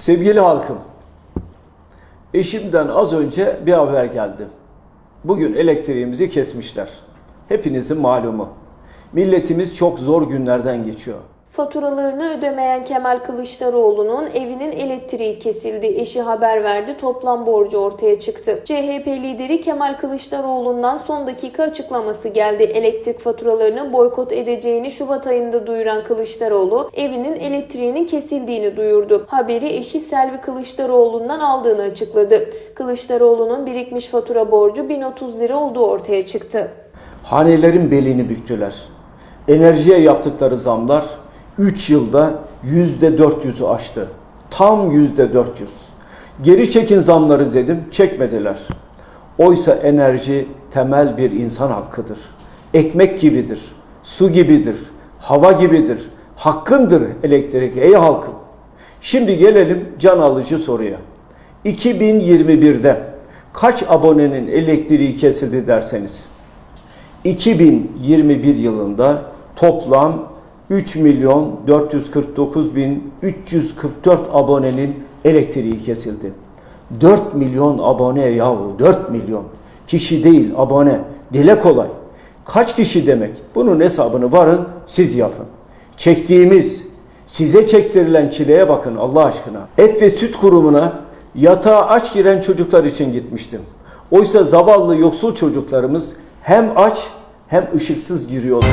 Sevgili halkım, eşimden az önce bir haber geldi. Bugün elektriğimizi kesmişler. Hepinizin malumu. Milletimiz çok zor günlerden geçiyor. Faturalarını ödemeyen Kemal Kılıçdaroğlu'nun evinin elektriği kesildi. Eşi haber verdi. Toplam borcu ortaya çıktı. CHP lideri Kemal Kılıçdaroğlu'ndan son dakika açıklaması geldi. Elektrik faturalarını boykot edeceğini Şubat ayında duyuran Kılıçdaroğlu, evinin elektriğinin kesildiğini duyurdu. Haberi eşi Selvi Kılıçdaroğlu'ndan aldığını açıkladı. Kılıçdaroğlu'nun birikmiş fatura borcu 1030 lira olduğu ortaya çıktı. Hanelerin belini büktüler. Enerjiye yaptıkları zamlar 3 yılda %400'ü aştı. Tam %400. Geri çekin zamları dedim, çekmediler. Oysa enerji temel bir insan hakkıdır. Ekmek gibidir, su gibidir, hava gibidir. Hakkındır elektrik ey halkım. Şimdi gelelim can alıcı soruya. 2021'de kaç abonenin elektriği kesildi derseniz 2021 yılında toplam 3 milyon 449 bin 344 abonenin elektriği kesildi. 4 milyon abone yahu 4 milyon. Kişi değil abone. Dile kolay. Kaç kişi demek? Bunun hesabını varın siz yapın. Çektiğimiz, size çektirilen çileye bakın Allah aşkına. Et ve süt kurumuna yatağa aç giren çocuklar için gitmiştim. Oysa zavallı yoksul çocuklarımız hem aç hem ışıksız giriyorlar.